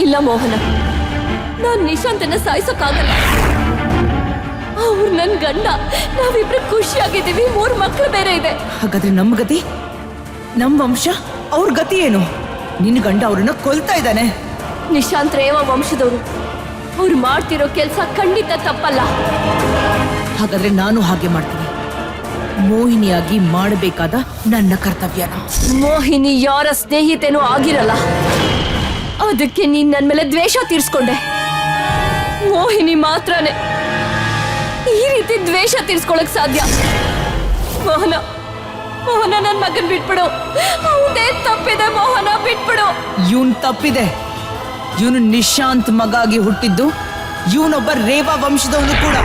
ಇಲ್ಲ ಮೋಹನ. ನಾನು ನಿಶಾಂತನ ಸಾಯಿಸೋಕ್ಕಾಗಲ್ಲ. ಅವ್ರು ನನ್ನ ಗಂಡ. ನಾವಿಬ್ರು ಖುಷಿಯಾಗಿದ್ದೀವಿ. ಮೂರ್ ಮಕ್ಕಳು ಬೇರೆ ಇದೆ. ಹಾಗಾದ್ರೆ ನಮ್ಮ ಗತಿ? ನಮ್ಮ ವಂಶ? ಅವ್ರ ಗತಿ ಏನು? ನಿನ್ನ ಗಂಡ ಅವ್ರನ್ನ ಕೊಲ್ತಾ ಇದ್ದಾನೆ. ನಿಶಾಂತ್ ರೇವ ವಂಶದವರು. ಅವ್ರು ಮಾಡ್ತಿರೋ ಕೆಲಸ ಖಂಡಿತ ತಪ್ಪಲ್ಲ. ಹಾಗಾದ್ರೆ ನಾನು ಹಾಗೆ ಮಾಡ್ತೀನಿ. ಮೋಹಿನಿಯಾಗಿ ಮಾಡಬೇಕಾದ ನನ್ನ ಕರ್ತವ್ಯನ. ಮೋಹಿನಿ ಯಾರ ಸ್ನೇಹಿತೆನೂ ಆಗಿರಲ್ಲ. ಅದಕ್ಕೆ ನೀನ್ ನನ್ ಮೇಲೆ ದ್ವೇಷ ತೀರ್ಸ್ಕೊಂಡೆ. ಮೋಹಿನಿ ಮಾತ್ರನೇ. ಈ ರೀತಿ ದ್ವೇಷ ತೀರ್ಸ್ಕೊಳಕ್ ಸಾಧ್ಯ. ಮೋಹನ ಮೋಹನ ನನ್ ಮಗನ್ ಬಿಟ್ಬಿಡು. ಅವನೇ ತಪ್ಪಿದೆ, ಮೋಹನ ಬಿಟ್ಬಿಡು. ಇವನ್ ತಪ್ಪಿದೆ. ಇವನು ನಿಶಾಂತ್ ಮಗಾಗಿ ಹುಟ್ಟಿದ್ದು. ಇವನೊಬ್ಬ ರೇವಾ ವಂಶದವನು ಕೂಡ.